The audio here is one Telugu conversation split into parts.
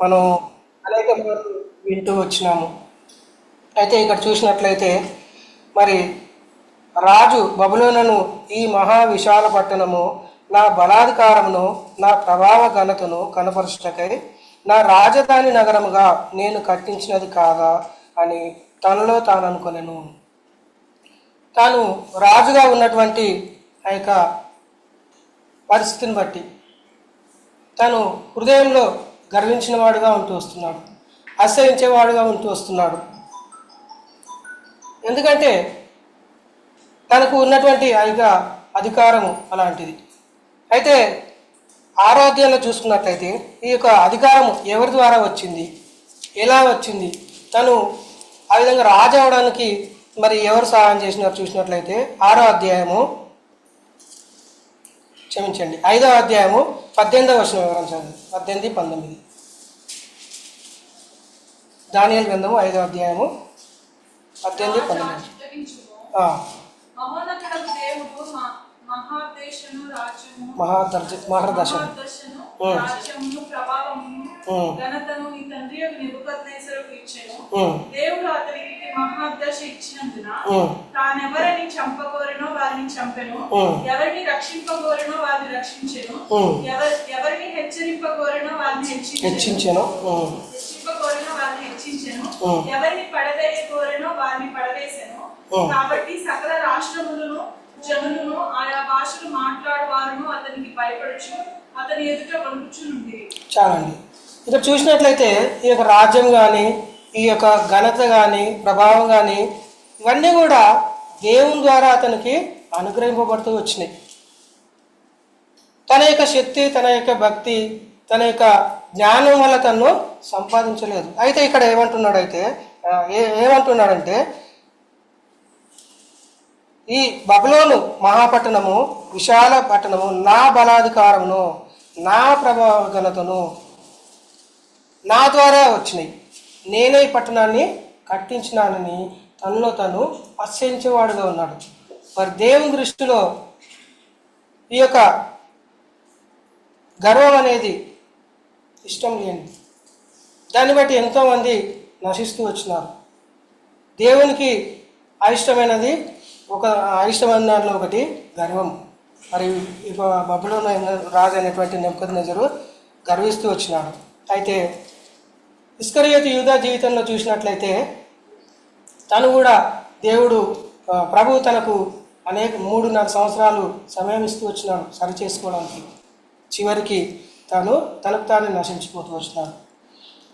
మనం అనేక వింటూ వచ్చినాము. అయితే ఇక్కడ చూసినట్లయితే మరి రాజు బబులోనను ఈ మహా విశాల పట్టణము నా బలాధికారమును నా ప్రభావ ఘనతను కనపరచుటకై నా రాజధాని నగరముగా నేను కట్టించినది కాదా అని తనలో తాను అనుకొనెను. తాను రాజుగా ఉన్నటువంటి ఆ యొక్క పరిస్థితిని బట్టి తను హృదయంలో గర్వించిన వాడుగా ఉంటూ వస్తున్నాడు. ఆశ్రయించేవాడుగా ఉంటూ వస్తున్నాడు. ఎందుకంటే తనకు ఉన్నటువంటి ఆ అధికారము అలాంటిది. అయితే ఆరోగ్యంలో చూసుకున్నట్లయితే ఈ యొక్క అధికారము ఎవరి ద్వారా వచ్చింది? ఎలా వచ్చింది? తను ఆ విధంగా రాజు అవడానికి మరి ఎవరు సహాయం చేసినారు చూసినట్లయితే ఆరో అధ్యాయము క్షమించండి ఐదవ అధ్యాయము పద్దెనిమిదవ వచ్చిన వివరించండి పద్దెనిమిది పంతొమ్మిది. దానియల్ గ్రంథము ఐదవ అధ్యాయము పద్దెనిమిది పంతొమ్మిది మహోన్నతుడకు దేవుడు మహాదర్శనం అతనికి ఇచ్చినందున తానెవరిని చంపగోరెనో వారిని చంపెను. ఎవరిని రక్షింపగోరెనో వారిని రక్షించెను. ఎవరిని హెచ్చరింపగోరెనో వారిని హెచ్చించెను హెచ్చించాను ఉం, హెచ్చింపగోరెనో వారిని హెచ్చించెను ఉం. ఎవరిని పడవేయగోరెనో వారిని పడవేసెను. ఉం. కాబట్టి సకల రాష్ట్రములను జనులను ఆయా భాషలు మాట్లాడవారును అతనికి భయపడుచు అతని ఎదుట వణుకుచునుండి చాలండి. ఇక్కడ చూసినట్లయితే ఈ యొక్క రాజ్యం కానీ ఈ యొక్క ఘనత కానీ ప్రభావం కానీ ఇవన్నీ కూడా దేవుని ద్వారా అతనికి అనుగ్రహింపబడుతూ వచ్చినాయి. తన యొక్క శక్తి తన యొక్క భక్తి తన యొక్క జ్ఞానం వల్ల తను సంపాదించలేదు. అయితే ఇక్కడ ఏమంటున్నాడు అయితే ఏ ఏమంటున్నాడంటే ఈ బబులోను మహాపట్టణము విశాల పట్టణము నా బలాధికారమును నా ప్రభావ ఘనతను నా ద్వారా వచ్చినాయి. నేనే ఈ పట్టణాన్ని కట్టించినానని తనలో తను అసహించేవాడుగా ఉన్నాడు. మరి దేవుని దృష్టిలో ఈ యొక్క గర్వం అనేది ఇష్టం లేని. దాన్ని బట్టి ఎంతోమంది నశిస్తూ వచ్చినారు. దేవునికి అయిష్టమైనది ఒక అయిష్టమైన దాంట్లో ఒకటి గర్వం. మరి బబులో రాజు అనేటువంటి నెమ్మది నజరు గర్విస్తూ వచ్చినాడు. అయితే ఇస్కరియతు యూదా జీవితంలో చూసినట్లయితే తను కూడా దేవుడు ప్రభు తనకు అనేక మూడున్నర సంవత్సరాలు సమయం ఇస్తూ వచ్చినాడు సరి చేసుకోవడానికి. చివరికి తాను తనకు తాను నశించిపోతూ వచ్చినాడు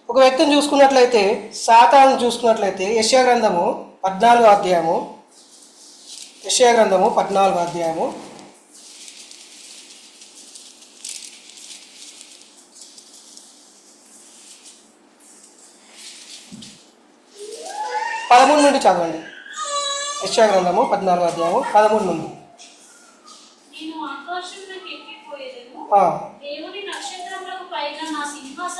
ఒక వ్యక్తిని చూసుకున్నట్లయితే సాతాను చూసుకున్నట్లయితే యశ్యా గ్రంథము పద్నాలుగో అధ్యాయము యశ్యా గ్రంథము పద్నాలుగో అధ్యాయము. పదమూడు నుండి చదవండి. యశ్యా గ్రంథము పద్నాలుగో అధ్యాయము పదమూడు నుండి నేను ఆకాశంలోకి ఎక్కిపోయేదను ఆ, దేవుని నక్షత్రములకు పైగా నా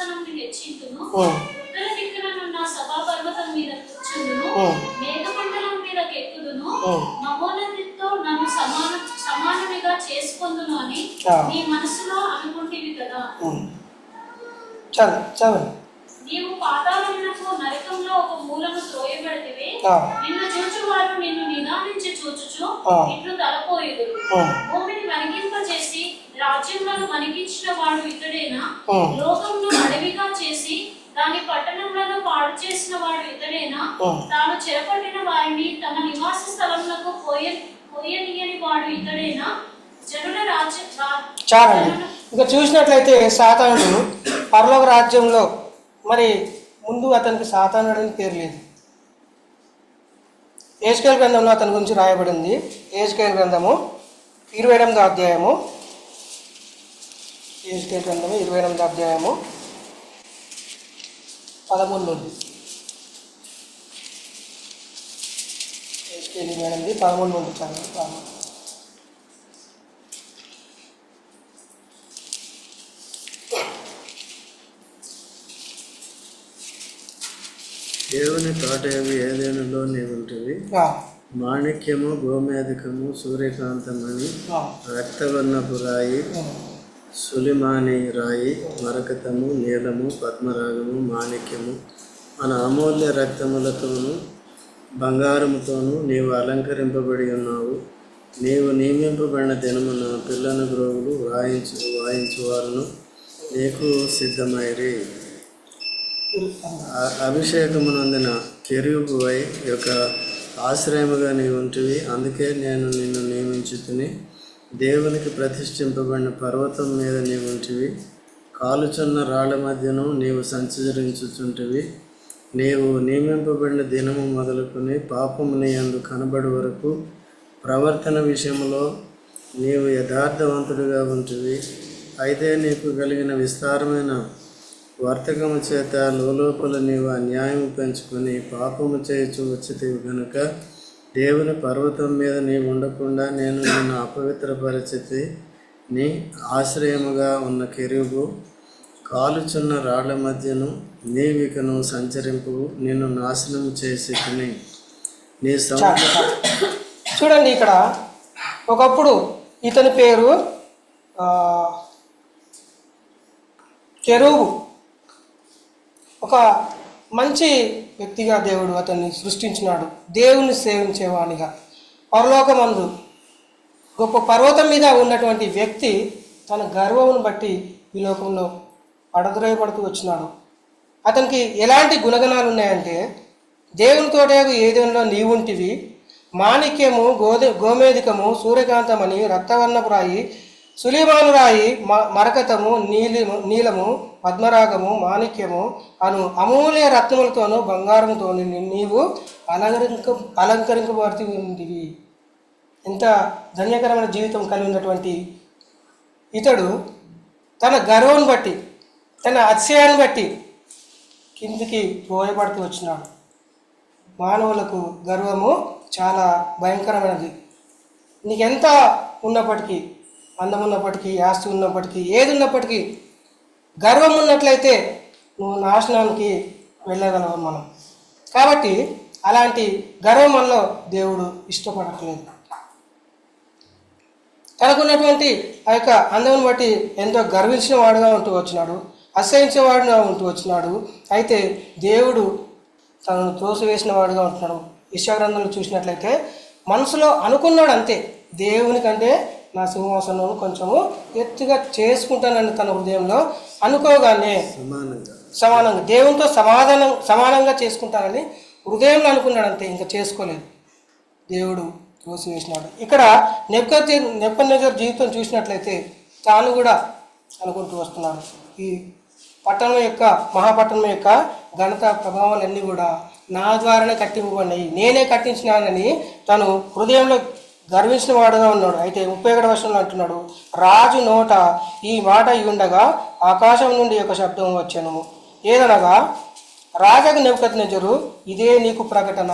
సింహాసనం హెచ్చింతును. ఉత్తర దిక్కున సభా పర్వతం మీద కూర్చుందును ఉం. మేఘమండలం మీద. మహోన్నతితో నన్ను సమాన సమానమిగా చేసుకొందును అని. నీ మనసులో అనుకుంటివి కదా ఉం. చదవండి చదవండి నీవు పాతాళమునకు నరకంలో ఒక మూలను త్రోయబడితివి. నిన్ను చూచువారు నిన్ను నిదానించి చూచుచు. ఇట్లు తలపోయేదురు. భూమిని వణికింపజేసి రాజ్యములను వణికించిన వాడు ఇతడేనా? అడవిగా చేసి దాని పట్టణములను పాడు చేసిన వాడు ఇతడేనా. తాను చెరపట్టిన వారిని నివాస స్థలములకు పోయ పోయనీయని వాడు ఇతడేనా? జనుల రాజ్య చాలండి. ఇక చూసినట్లయితే సాతానుడు పరలోక రాజ్యంలో మరి ముందు అతనికి సాతానుడు అని పేరు లేదు. ఏజ్కేల్ గ్రంథంలో అతని గురించి రాయబడింది. ఏజ్కేల్ గ్రంథము ఇరవై ఎనిమిదో అధ్యాయము ఏజ్కేల్ గ్రంథము ఇరవై ఎనిమిదో అధ్యాయము పదమూడు నుండి. ఏజ్కేల్ ఇరవై ఎనిమిది పదమూడు నుండి చదవండి దేవుని తోటయము ఏదేనులో నీవుంటుంది ఆ, మాణిక్యము గోమేధికము సూర్యకాంతమని ఆ, రక్తవర్ణపు రాయి ఆ. సులిమాని రాయి మరకతము నీలము పద్మరాగము మాణిక్యము. మన అమూల్య రక్తములతోనూ బంగారముతోనూ నీవు అలంకరింపబడి ఉన్నావు. నీవు నియమింపబడిన దినమున పిల్లను గ్రోగులు వాయించు వాయించువారును. నీకు సిద్ధమైరి. అ- అభిషేకమునందిన కెరూబువై యొక్క ఆశ్రయముగా నీవు ఉంటివి. అందుకే నేను నిన్ను నియమించుతుని దేవునికి ప్రతిష్ఠింపబడిన పర్వతం మీద నీవు ఉంటివి. కాలుచున్న రాళ్ళ మధ్యను నీవు సంచరించుచుంటివి. నీవు నియమింపబడిన దినము మొదలుకొని పాపము నీ అందు కనబడి వరకు ప్రవర్తన విషయంలో నీవు యథార్థవంతుడిగా ఉంటివి. అయితే నీకు కలిగిన విస్తారమైన వర్తకము చేత లోపల నీవు అన్యాయం పెంచుకొని పాపము చేయొచ్చు వచ్చితివి కనుక దేవుని పర్వతం మీద నీవు ఉండకుండా నేను నిన్ను అపవిత్ర పరిస్థితి నీ ఆశ్రయముగా ఉన్న కెరువు కాలుచున్న రాళ్ళ మధ్యను నీవికను సంచరింపు నిన్ను నాశనం చేసి తిని. నీ చూడండి ఇక్కడ. ఒకప్పుడు ఇతని పేరు ఆ, కెరూబు. ఒక మంచి వ్యక్తిగా దేవుడు అతన్ని సృష్టించినాడు. దేవుని సేవించేవానిగా. పరలోకమందు గొప్ప పర్వతం మీద ఉన్నటువంటి వ్యక్తి తన గర్వమును బట్టి ఈ లోకంలో పడద్రోయపడుతూ వచ్చినాడు. అతనికి ఎలాంటి గుణగణాలు ఉన్నాయంటే దేవునితోటే ఏదేలో నీవుంటివి మాణిక్యము గోధు గోమేధికము సూర్యకాంతమని రక్తవర్ణపురాయి రాయి సులీమాను రాయి మ- మరకతము నీలిము నీలము పద్మరాగము మాణిక్యము అను అమూల్య రత్నములతోనూ బంగారముతోను నీవు అలంకరింక అలంకరింపబడుతూ ఉంటివి ఎంత ధన్యకరమైన జీవితం కలిగి ఉన్నటువంటి ఇతడు తన గర్వం బట్టి తన అతిశయాన్ని బట్టి కిందికి పోయబడుతూ వచ్చినాడు. మానవులకు గర్వము చాలా భయంకరమైనది. నీకెంత ఉన్నప్పటికీ అందం ఉన్నప్పటికీ ఆస్తి ఉన్నప్పటికీ ఏది ఉన్నప్పటికీ గర్వం ఉన్నట్లయితే నువ్వు నాశనానికి వెళ్ళగలవు మనం. కాబట్టి అలాంటి గర్వం మనలో దేవుడు ఇష్టపడట్లేదు. తనకున్నటువంటి ఆ యొక్క అందం బట్టి ఎంతో గర్వించిన వాడుగా ఉంటూ వచ్చినాడు అసహించేవాడుగా ఉంటూ వచ్చినాడు. అయితే దేవుడు తనను తోసివేసిన వాడుగా ఉంటున్నాడు విశ్వగ్రంథంలో చూసినట్లయితే మనసులో అనుకున్నాడు అంతే. దేవుని కంటే నా సింహాసనం కొంచెము ఎత్తుగా చేసుకుంటానని తన హృదయంలో అనుకోగానే సమానంగా. సమానంగా దేవునితో సమాధానం సమానంగా చేసుకుంటానని హృదయంలో అనుకున్నాడు అంతే ఇంకా చేసుకోలేదు. దేవుడు తోసివేసినాడు ఇక్కడ నెప్ప నెప్పనజర్ జీవితం చూసినట్లయితే తాను కూడా అనుకుంటూ వస్తున్నాడు. ఈ పట్టణం యొక్క మహాపట్టణం యొక్క ఘనత ప్రభావాలన్నీ కూడా నా ద్వారానే కట్టింపబడినాయి. నేనే కట్టించినానని తను హృదయంలో గర్వించిన వాడుగా ఉన్నాడు. అయితే ముప్పై ఒకటి వర్షంలో అంటున్నాడు రాజు నోట ఈ మాట ఉండగా ఆకాశం నుండి ఒక శబ్దం వచ్చాను. ఏదనగా రాజకు నెప్పుకత్నెజరు ఇదే నీకు ప్రకటన.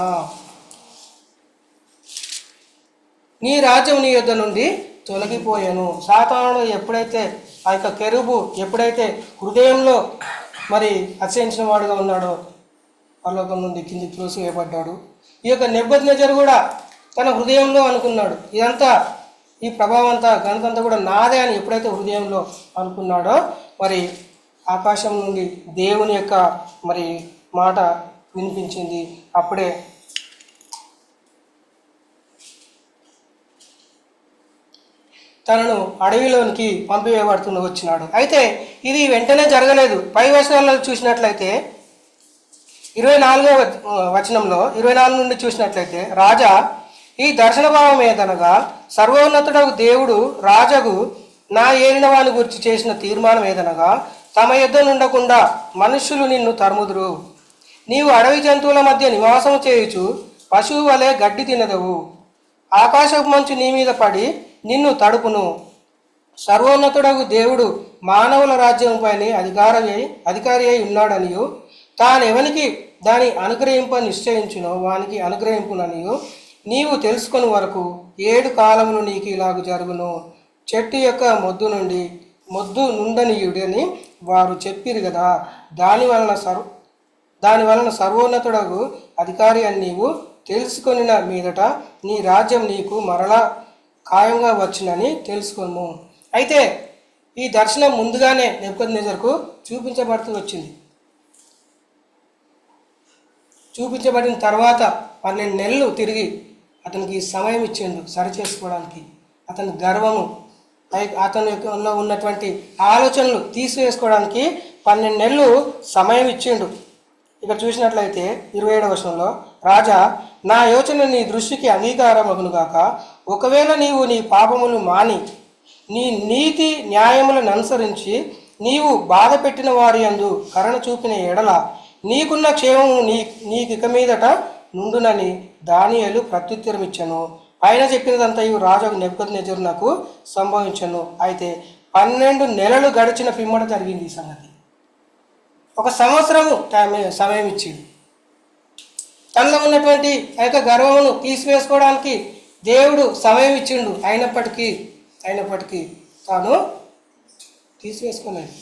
నీ రాజ్యం నీ యుద్ధ నుండి తొలగిపోయాను. సాతానుడు ఎప్పుడైతే ఆ యొక్క కెరుబు ఎప్పుడైతే హృదయంలో మరి అసహించిన వాడుగా ఉన్నాడో పరలోకం నుండి కింది త్రోసివేయబడ్డాడు. ఈ యొక్క నెబ్బద్నజరు కూడా తన హృదయంలో అనుకున్నాడు. ఇదంతా ఈ ప్రభావం అంతా గణతంతా కూడా నాదే అని ఎప్పుడైతే హృదయంలో అనుకున్నాడో మరి ఆకాశం నుండి దేవుని యొక్క మరి మాట వినిపించింది. అప్పుడే తనను అడవిలోనికి పంపివేయబడుతున్న వచ్చినాడు. అయితే ఇది వెంటనే జరగలేదు. పై వచనాల్లో చూసినట్లయితే ఇరవై నాలుగో వచనంలో ఇరవై నాలుగు నుండి చూసినట్లయితే రాజా ఈ దర్శన భావం ఏదనగా సర్వోన్నతుడకు దేవుడు రాజగు నా ఏలిన వాని గురించి చేసిన తీర్మానం ఏదనగా తమ యుద్ధ నుండకుండా మనుష్యులు నిన్ను తరుముదురు. నీవు అడవి జంతువుల మధ్య నివాసం చేయుచు పశువు వలె గడ్డి తినదవు. ఆకాశపు మంచు నీ మీద పడి నిన్ను తడుపును. సర్వోన్నతుడగు దేవుడు మానవుల రాజ్యంపైన అధికార అధికారి అయి ఉన్నాడనియు. తానెవనికి దాని అనుగ్రహింప నిశ్చయించునో వానికి అనుగ్రహింపుననియు. నీవు తెలుసుకొని వరకు ఏడు కాలములు నీకు ఇలాగ జరుగును. చెట్టు యొక్క మొద్దు నుండి మొద్దు నుండనీయుడని వారు చెప్పిరు కదా దాని వలన సర్వ దాని వలన సర్వోన్నతుడగు అధికారి అని నీవు తెలుసుకొనిన మీదట నీ రాజ్యం నీకు మరలా ఖాయంగా వచ్చినని తెలుసుకోము అయితే ఈ దర్శనం ముందుగానే నెప్పుకొద్నేజర్కు చూపించబడుతూ వచ్చింది. చూపించబడిన తర్వాత పన్నెండు నెలలు తిరిగి అతనికి సమయం ఇచ్చిండు సరి చేసుకోవడానికి అతని గర్వము పై- అతని యొక్క ఉన్నటువంటి ఆలోచనలు తీసివేసుకోవడానికి పన్నెండు నెలలు సమయం ఇచ్చిండు. ఇక్కడ చూసినట్లయితే ఇరవై ఏడవ వర్షంలో రాజా నా యోచన నీ దృష్టికి అంగీకారమగును గాక. ఒకవేళ నీవు నీ పాపములు మాని నీ నీతి న్యాయములను అనుసరించి నీవు బాధ పెట్టిన వారి అందు కరణ చూపిన ఎడల నీకున్న క్షేమము నీ నీకు ఇక మీదట నుండునని దానియలు ప్రత్యుత్తరం ఇచ్చను పైన చెప్పినదంతయు రాజు నెప్పుకొద్దు నాకు సంభవించను. అయితే పన్నెండు నెలలు గడిచిన పిమ్మట జరిగింది ఈ సంగతి. ఒక సంవత్సరము టైం సమయం ఇచ్చింది. తనలో ఉన్నటువంటి ఆ యొక్క గర్వమును తీసివేసుకోవడానికి దేవుడు సమయం ఇచ్చిండు. అయినప్పటికీ అయినప్పటికీ తాను తీసివేసుకున్నాడు.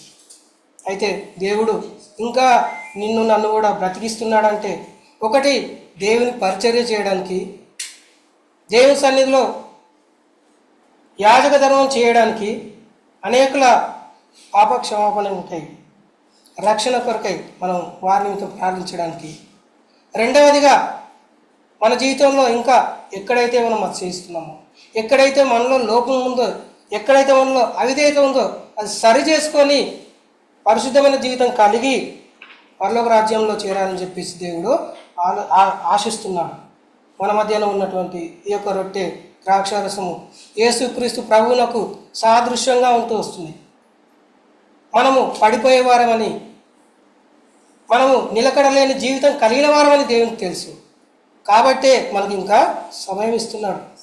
అయితే దేవుడు ఇంకా నిన్ను నన్ను కూడా బ్రతికిస్తున్నాడంటే ఒకటి దేవుని పరిచర్య చేయడానికి దేవుని సన్నిధిలో యాజక ధర్మం చేయడానికి అనేకుల పాపక్షమాపణలు ఉంటాయి. రక్షణ కొరకై మనం వారి నిమిత్తం ప్రార్థించడానికి. రెండవదిగా మన జీవితంలో ఇంకా ఎక్కడైతే మనం అది చేస్తున్నామో ఎక్కడైతే మనలో లోపం ఉందో ఎక్కడైతే మనలో అవిధేయత ఉందో అది సరి చేసుకొని పరిశుద్ధమైన జీవితం కలిగి పరలోక రాజ్యంలో చేరాలని చెప్పేసి దేవుడు ఆశిస్తున్నాడు మన మధ్యన ఉన్నటువంటి ఈ యొక్క రొట్టె ద్రాక్షారసము యేసుక్రీస్తు ప్రభువునకు సాదృశ్యంగా ఉంటూ వస్తుంది. మనము పడిపోయేవారమని మనము నిలకడలేని జీవితం కలిగిన వారమని దేవునికి తెలుసు. కాబట్టే మనకి ఇంకా సమయం ఇస్తున్నాడు.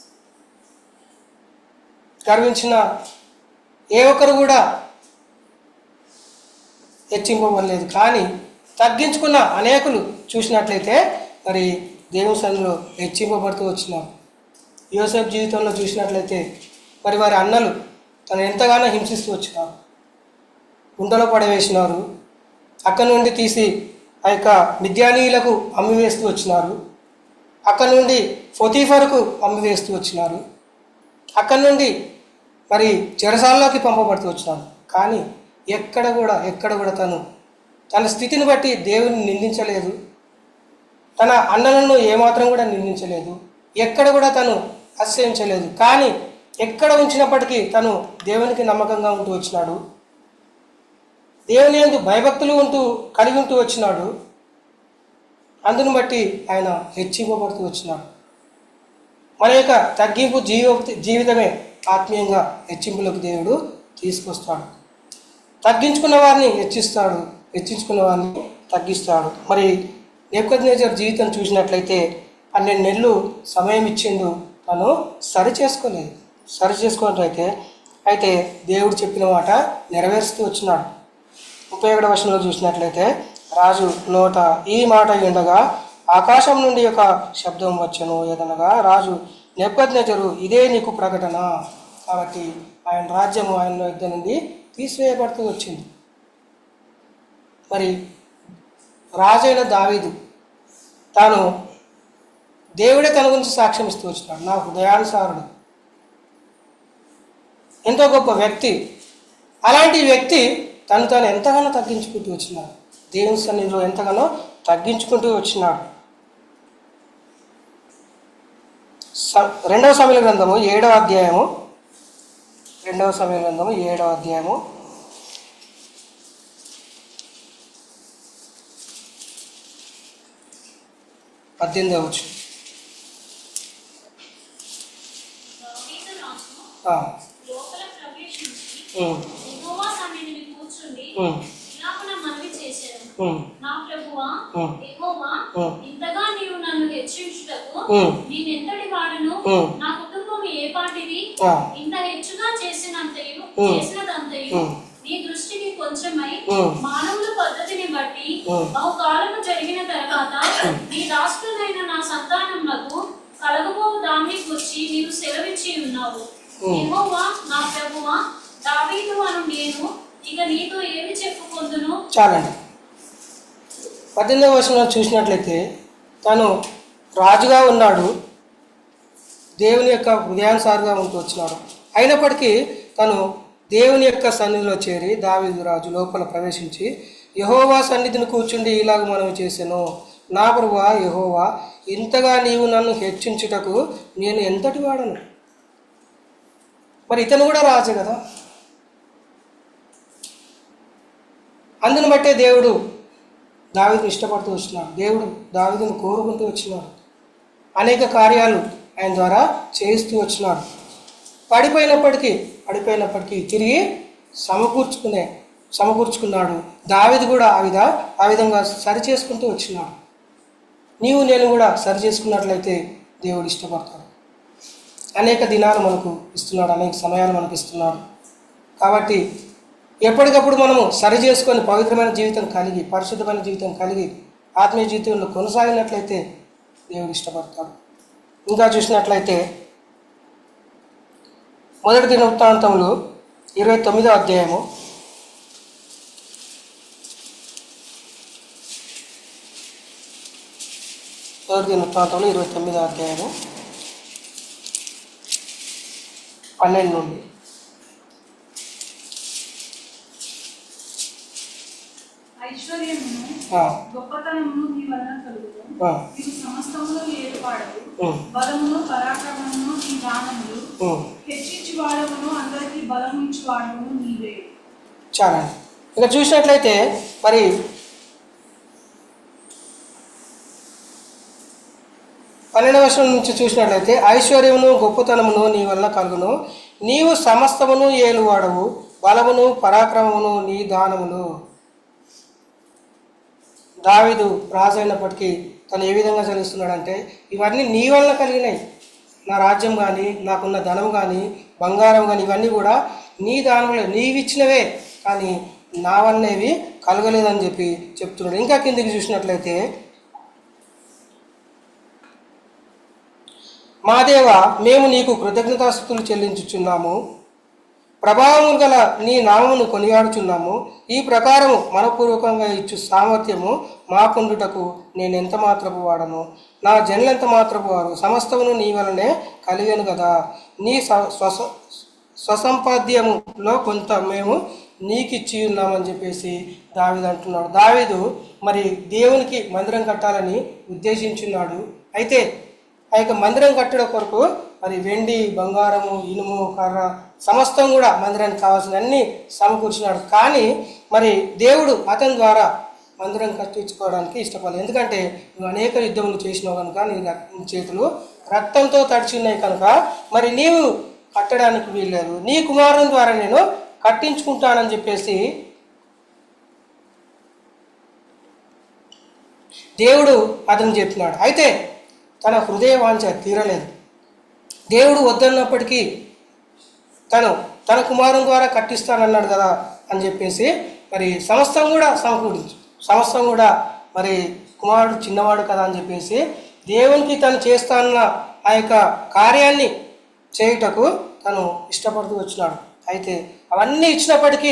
గర్వించిన ఏ ఒక్కరు కూడా హెచ్చింపబడలేదు. కానీ తగ్గించుకున్న అనేకులు చూసినట్లయితే మరి దేవుని సన్నిలో హెచ్చింపబడుతూ వచ్చినారు యోసేఫ్ జీవితంలో చూసినట్లయితే మరి వారి అన్నలు తను ఎంతగానో హింసిస్తూ వచ్చినారు గుండలో పడవేసినారు అక్కడి నుండి తీసి ఆ యొక్క మిద్యానీయులకు అమ్మివేస్తూ వచ్చినారు అక్కడి నుండి ఫొతీఫర్కు అమ్మివేస్తూ వచ్చినారు అక్కడి నుండి మరి చెరసాల్లోకి పంపబడుతూ వచ్చినారు. కానీ ఎక్కడ కూడా ఎక్కడ కూడా తను తన స్థితిని బట్టి దేవుని నిందించలేదు. తన అన్నలను ఏమాత్రం కూడా నిందించలేదు. ఎక్కడ కూడా తను అసహించలేదు కానీ ఎక్కడ ఉంచినప్పటికీ తను దేవునికి నమ్మకంగా ఉంటూ వచ్చినాడు. దేవుని యందు భయభక్తులు ఉంటూ కలిగి ఉంటూ వచ్చినాడు. అందును బట్టి ఆయన హెచ్చింపబడుతూ వచ్చినాడు. మన యొక్క తగ్గింపు జీవ జీవితమే ఆత్మీయంగా హెచ్చింపులకు దేవుడు తీసుకొస్తాడు. తగ్గించుకున్న వారిని హెచ్చిస్తాడు. హెచ్చించుకున్న వారిని తగ్గిస్తాడు. మరి నేపథ్య జీవితం చూసినట్లయితే పన్నెండు నెలలు సమయం ఇచ్చిండు. తను సరి చేసుకోలేదు సరి చేసుకున్నట్లయితే అయితే దేవుడు చెప్పిన మాట నెరవేరుస్తూ వచ్చినాడు. ముప్పై ఒకటి వర్షంలో చూసినట్లయితే రాజు నోట ఈ మాట ఉండగా ఆకాశం నుండి ఒక శబ్దం వచ్చను ఏదనగా రాజు నెప్పజ్ఞజరు ఇదే నీకు ప్రకటన. కాబట్టి ఆయన రాజ్యము ఆయన యుద్ధ నుండి తీసివేయబడుతూ వచ్చింది. మరి రాజైన దావీదు తాను దేవుడే తన గురించి సాక్ష్యం ఇస్తూ వచ్చినాడు. నా హృదయానుసారుడు. ఎంతో గొప్ప వ్యక్తి. అలాంటి వ్యక్తి తను తాను ఎంతగానో తగ్గించుకుంటూ వచ్చినాడు. దేవుని సన్నిధిలో ఎంతగానో తగ్గించుకుంటూ వచ్చినాడు. స- రెండవ సమయ గ్రంథము ఏడవ అధ్యాయము రెండవ సమయ గ్రంథము ఏడవ అధ్యాయము పద్దెనిమిదవ వచ్చు దావీదు రాజు ఆ, లోపల ప్రవేశించి ఉమ్, యెహోవా సన్నిధిని కూర్చుండి ఉమ్, ఇలాగున మనవి చేశాడు ఉమ్, నా ప్రభువా. యెహోవా. ఇంతగా నీవు నన్ను హెచ్చించుటకు ఉమ్. నేనెంతటి వాడును. నా కుటుంబం ఏ పాటిది ఆ, ఇంత హెచ్చుగా చేసినంతయు. చేసినదంతయు. నీ దృష్టికి కొంచెమై. మానవుల పద్ధతిని బట్టి. బహుకాలము జరిగిన తర్వాత నీ రాష్ట్రులైన నా సంతానములకు కలగబోవు దాన్ని గురించి నీవు సెలవిచ్చి ఉన్నావు. యెహోవా నా ప్రభువా దావీదు అను నేను ఇక నీతో ఏమి చెప్పుకొందును చాలండి పద్దెనిమిదవ వర్షంలో చూసినట్లయితే తను రాజుగా ఉన్నాడు దేవుని యొక్క హృదయానుసారుగా ఉంటూ వచ్చినాడు అయినప్పటికీ తను దేవుని యొక్క సన్నిధిలో చేరి దావీదు రాజు లోపల ప్రవేశించి యహోవా సన్నిధిని కూర్చుండి ఇలాగ మనం చేశాను నా ప్రభువా యహోవా ఇంతగా నీవు నన్ను హెచ్చించుటకు నేను ఎంతటి వాడను? మరి ఇతను కూడా రాజు కదా? అందుని బట్టే దేవుడు దావిదిని ఇష్టపడుతూ వచ్చినాడు. దేవుడు దావిదిని కోరుకుంటూ వచ్చినాడు. అనేక కార్యాలు ఆయన ద్వారా చేయిస్తూ వచ్చినాడు. పడిపోయినప్పటికీ పడిపోయినప్పటికీ తిరిగి సమకూర్చుకునే సమకూర్చుకున్నాడు. దావిది కూడా ఆ విధ ఆ విధంగా సరి చేసుకుంటూ వచ్చినాడు. నీవు నేను కూడా సరి చేసుకున్నట్లయితే దేవుడు ఇష్టపడతాడు. అనేక దినాలు మనకు ఇస్తున్నాడు అనేక సమయాలు మనకు ఇస్తున్నాడు. కాబట్టి ఎప్పటికప్పుడు మనము సరి చేసుకొని పవిత్రమైన జీవితం కలిగి పరిశుద్ధమైన జీవితం కలిగి ఆత్మీయ జీవితంలో కొనసాగినట్లయితే దేవుడు ఇష్టపడతాడు. ఇంకా చూసినట్లయితే మొదటి దిన వృత్తాంతంలో ఇరవై తొమ్మిదో అధ్యాయము. మొదటి దిన వృత్తాంతంలో ఇరవై తొమ్మిదో అధ్యాయము. పన్నెండు నుండి. గొప్పతనమును నీ వలన కలుగును. సమస్తమును ఏర్పాడవు. బలమును పరాక్రమమును నీ దానములు. హెచ్చించి వాడమును అందరికీ ఇచ్చి వాడమును నీవే. చాలా. ఇక చూసినట్లయితే మరి పన్నెండవ వర్షం నుంచి చూసినట్లయితే ఐశ్వర్యమును గొప్పతనమును నీ వల్ల కలుగును. నీవు సమస్తమును ఏలువాడవు. బలమును పరాక్రమమును నీ దానమును. దావిదు రాజు అయినప్పటికీ తను ఏ విధంగా చదివిస్తున్నాడంటే ఇవన్నీ నీ వల్ల కలిగినాయి. నా రాజ్యం కానీ నాకున్న ధనం కానీ బంగారం కానీ ఇవన్నీ కూడా నీ దానంలో నీవిచ్చినవే. కానీ నా వల్లనేవి కలగలేదని చెప్పి చెప్తున్నాడు. ఇంకా కిందికి చూసినట్లయితే మా దేవ మేము నీకు కృతజ్ఞతాస్థుతులు చెల్లించుచున్నాము. ప్రభావము గల నీ నామమును కొనియాడుచున్నాము. ఈ ప్రకారము మనపూర్వకంగా ఇచ్చు సామర్థ్యము మాకుండుటకు నేను ఎంత మాత్రపు వాడను? నా జనులెంత మాత్రపు వారు? సమస్తమును నీ వలనే కలిగాను కదా. నీ స్వ- స్వస స్వసంపాద్యములో కొంత మేము నీకిచ్చి ఉన్నామని చెప్పేసి దావిదు అంటున్నాడు దావిదు మరి దేవునికి మందిరం కట్టాలని ఉద్దేశించున్నాడు. అయితే ఆ యొక్క మందిరం కట్టడం కొరకు మరి వెండి బంగారము ఇనుము కర్ర సమస్తం కూడా మందిరానికి కావాల్సిన అన్ని కానీ మరి దేవుడు అతని ద్వారా మందిరం కట్టించుకోవడానికి ఇష్టపడలేదు. ఎందుకంటే నువ్వు అనేక యుద్ధములు చేసినావు కనుక నీ చేతులు రక్తంతో తడిచి ఉన్నాయి కనుక మరి నీవు కట్టడానికి వీల్లేదు. నీ కుమారుని ద్వారా నేను కట్టించుకుంటానని చెప్పేసి దేవుడు అతను చెప్తున్నాడు అయితే తన హృదయ వాంఛ తీరలేదు. దేవుడు వద్దన్నప్పటికీ తను తన కుమారుని ద్వారా కట్టిస్తానన్నాడు కదా అని చెప్పేసి మరి సమస్తం కూడా సమకూడించు సంవత్సరం కూడా మరి కుమారుడు చిన్నవాడు కదా అని చెప్పేసి దేవునికి తను చేస్తానన్న ఆ యొక్క కార్యాన్ని చేయుటకు తను ఇష్టపడుతూ వచ్చినాడు. అయితే అవన్నీ ఇచ్చినప్పటికీ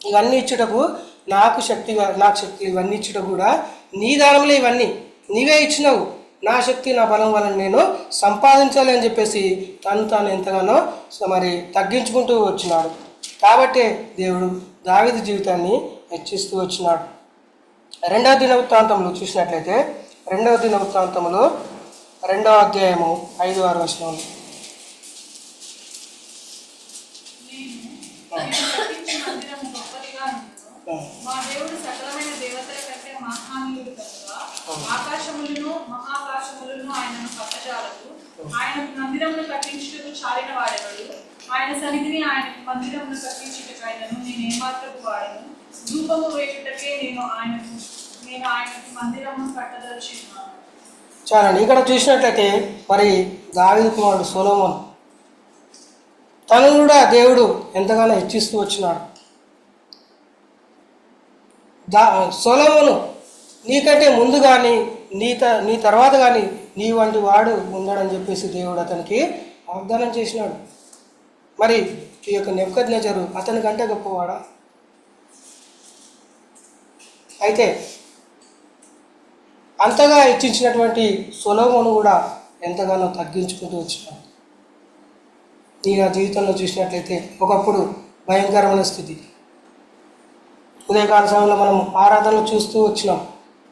ఇవన్నీ ఇచ్చుటకు నాకు శక్తిగా నాకు శక్తి ఇవన్నీ ఇచ్చుటకు కూడా నీ దానంలో ఇవన్నీ నీవే ఇచ్చినావు. నా శక్తి నా బలం వలన నేను సంపాదించాలి అని చెప్పేసి తను తాను ఎంతగానో మరి తగ్గించుకుంటూ వచ్చినాడు. కాబట్టే దేవుడు దావిది జీవితాన్ని హెచ్చిస్తూ వచ్చినాడు. రెండవ దిన వృత్తాంతంలో చూసినట్లయితే రెండవ దిన వృత్తాంతంలో రెండవ అధ్యాయము ఐదు ఆరు ఆకాశములను మహాకాశములను ఆయనను ఆయన మందిరమును కట్టించుటకు చాలిన వాడెవడు? ఆయన సన్నిధిని ఆయన మందిరమును కట్టించుటకు ఆయనను నేను ఏమాత్రపు వాడను? ధూపము వేయుటకే నేను ఆయనకు నేను ఆయనకు మందిరము కట్టదలుచున్నాను చాలండి ఇక్కడ చూసినట్లయితే మరి దావిది కుమారుడు సొలోమోన్ తను కూడా దేవుడు ఎంతగానో హెచ్చిస్తూ వచ్చినాడు. దా సొలోమోను నీకంటే ముందు కానీ నీ త నీ తర్వాత కానీ నీ వంటి వాడు ఉండడని చెప్పేసి దేవుడు అతనికి వాగ్దానం చేసినాడు. మరి ఈ యొక్క నెమ్మకద్ నజరు అతని కంటే గొప్పవాడా? అయితే అంతగా హెచ్చించినటువంటి సులభమును కూడా ఎంతగానో తగ్గించుకుంటూ వచ్చినాడు. నీ నా జీవితంలో చూసినట్లయితే ఒకప్పుడు భయంకరమైన స్థితి. ఉదయకాల సమయంలో మనం ఆరాధనలు చూస్తూ వచ్చినాం.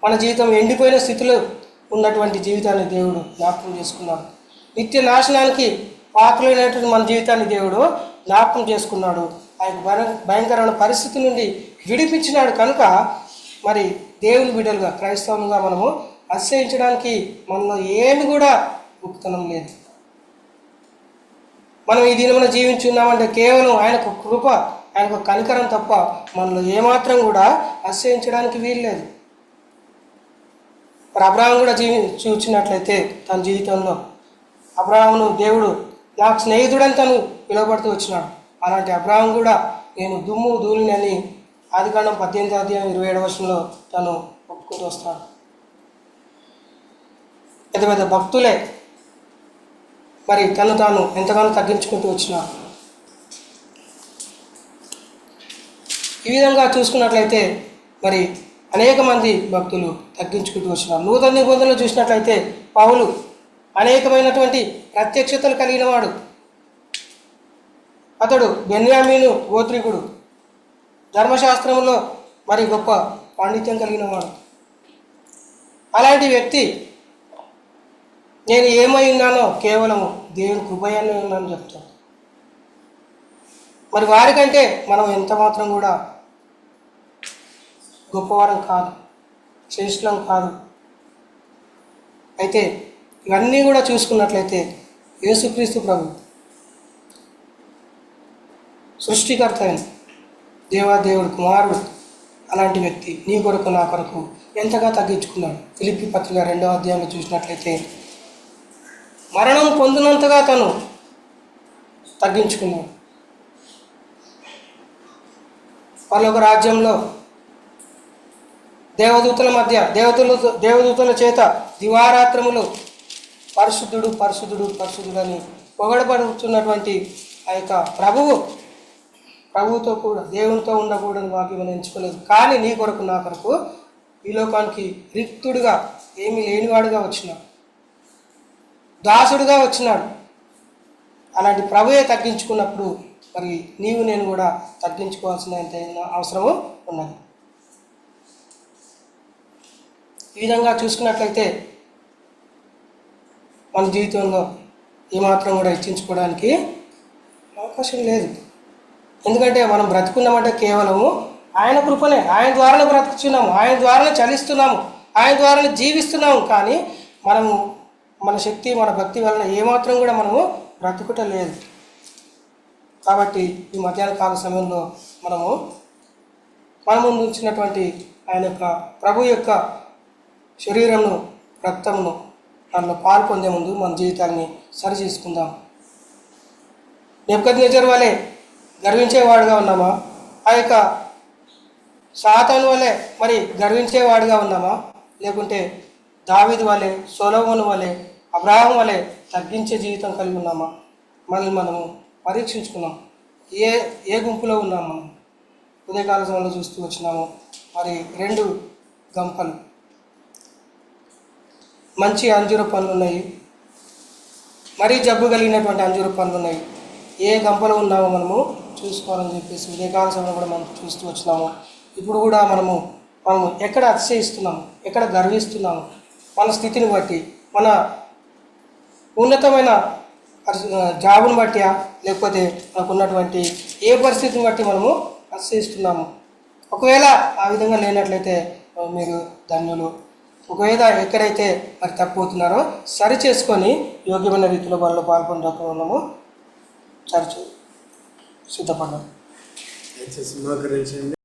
మన జీవితం ఎండిపోయిన స్థితిలో ఉన్నటువంటి జీవితాన్ని దేవుడు జ్ఞాపకం చేసుకున్నాడు. నిత్య నాశనానికి పాత్రలైనటువంటి మన జీవితాన్ని దేవుడు జ్ఞాపకం చేసుకున్నాడు. ఆయన భయం భయంకరమైన పరిస్థితి నుండి విడిపించినాడు. కనుక మరి దేవుని బిడ్డలుగా క్రైస్తవులుగా మనము అతిశయించడానికి మనలో ఏమి కూడా ఉక్తనం లేదు. మనం ఈ దినమున జీవించున్నామంటే కేవలం ఆయనకు కృప ఆయనకు కనికరం తప్ప మనలో ఏమాత్రం కూడా అతిశయించడానికి వీల్లేదు. మరి అబ్రాహం కూడా జీవి చూచినట్లయితే తన జీవితంలో అబ్రాహమును దేవుడు నాకు స్నేహితుడని తను పిలువబడుతూ వచ్చినాడు. అలాంటి అబ్రాహం కూడా నేను దుమ్ము ధూళిని అని ఆదికాండం పద్దెనిమిది అధ్యాయం ఇరవై ఏడు వర్షంలో తను ఒప్పుకుంటూ వస్తాడు. పెద్ద పెద్ద భక్తులే మరి తను తాను ఎంతగానో తగ్గించుకుంటూ వచ్చినాడు ఈ విధంగా చూసుకున్నట్లయితే మరి అనేక మంది భక్తులు తగ్గించుకుంటూ వచ్చినారు. నూతన నిబంధనలు చూసినట్లయితే పౌలు అనేకమైనటువంటి ప్రత్యక్షతలు కలిగిన వాడు అతడు బెన్యామీను గోత్రికుడు. ధర్మశాస్త్రంలో మరి గొప్ప పాండిత్యం కలిగిన వాడు. అలాంటి వ్యక్తి నేను ఏమై ఉన్నానో కేవలము దేవుని కృపయాన్ని ఉన్నాను చెప్తాను మరి వారికంటే మనం ఎంత మాత్రం కూడా గొప్పవారం కాదు శ్రేష్ఠులం కాదు. అయితే ఇవన్నీ కూడా చూసుకున్నట్లయితే యేసుక్రీస్తు ప్రభు సృష్టికర్త అయిన దేవాదేవుడు కుమారుడు అలాంటి వ్యక్తి నీ కొరకు నా కొరకు ఎంతగా తగ్గించుకున్నాడు? ఫిలిపి పత్రిక రెండవ అధ్యాయంలో చూసినట్లయితే మరణం పొందినంతగా తను తగ్గించుకున్నాడు. పరలోక రాజ్యంలో దేవదూతల మధ్య దేవతలు దేవదూతల చేత దివారాత్రములు పరిశుద్ధుడు పరిశుద్ధుడు పరిశుద్ధుడు అని పొగడబడుతున్నటువంటి ఆ యొక్క ప్రభువు ప్రభువుతో కూడా దేవునితో ఉండకూడని వాక్యం ఎంచుకోలేదు. కానీ నీ కొరకు నా కొరకు ఈ లోకానికి రిక్తుడుగా ఏమీ లేనివాడుగా వచ్చినాడు. దాసుడుగా వచ్చినాడు. అలాంటి ప్రభుయే తగ్గించుకున్నప్పుడు మరి నీవు నేను కూడా తగ్గించుకోవాల్సిన అవసరము ఉన్నది. ఈ విధంగా చూసుకున్నట్లయితే మన జీవితంలో ఏమాత్రం కూడా హెచ్చించుకోవడానికి అవకాశం లేదు. ఎందుకంటే మనం బ్రతుకున్నామంటే కేవలము ఆయన కృపనే. ఆయన ద్వారానే బ్రతుకుతున్నాము ఆయన ద్వారానే చలిస్తున్నాము. ఆయన ద్వారానే జీవిస్తున్నాము. కానీ మనం మన శక్తి మన భక్తి వలన ఏమాత్రం కూడా మనము బ్రతుకుట లేదు కాబట్టి ఈ మధ్యాహ్న కాల సమయంలో మనము మన ముందు ఉంచినటువంటి ఆయన యొక్క ప్రభు యొక్క శరీరంను రక్తమును దానిలో పాలు పొందే ముందు మన జీవితాన్ని సరి చేసుకుందాం. నిజర్ వలె గర్వించేవాడుగా ఉన్నామా? ఆ యొక్క సాతాను వలె మరి గర్వించేవాడుగా ఉన్నామా? లేకుంటే దావిది వలె సొలమును వలె అబ్రాహం వలె తగ్గించే జీవితం కలిగి ఉన్నామా? మనల్ని మనము పరీక్షించుకున్నాం. ఏ ఏ గుంపులో ఉన్నాం మనం? ఉదయకాల సమయంలో చూస్తూ వచ్చినాము. మరి రెండు గంపలు. మంచి అంజూర పనులు ఉన్నాయి. మరీ జబ్బు కలిగినటువంటి అంజూర పనులు ఉన్నాయి. ఏ గంపలో ఉన్నామో మనము చూసుకోవాలని చెప్పేసి ఉదయకాల సమయంలో కూడా మనం చూస్తూ వచ్చినాము. ఇప్పుడు కూడా మనము మనము ఎక్కడ అతిశయిస్తున్నాము ఎక్కడ గర్విస్తున్నాము మన స్థితిని బట్టి మన ఉన్నతమైన జాబును జాబుని లేకపోతే మనకు ఉన్నటువంటి ఏ పరిస్థితిని బట్టి మనము అతిశయిస్తున్నాము. ఒకవేళ ఆ విధంగా లేనట్లయితే మీరు ధన్యులు. ఒకవేళ ఎక్కడైతే మరి తప్పుతున్నారో సరి చేసుకొని యోగ్యమైన రీతిలో వాళ్ళు పాల్గొనడం మనము సరిచూ సిద్ధపడ్డాం అయితే సహకరించండి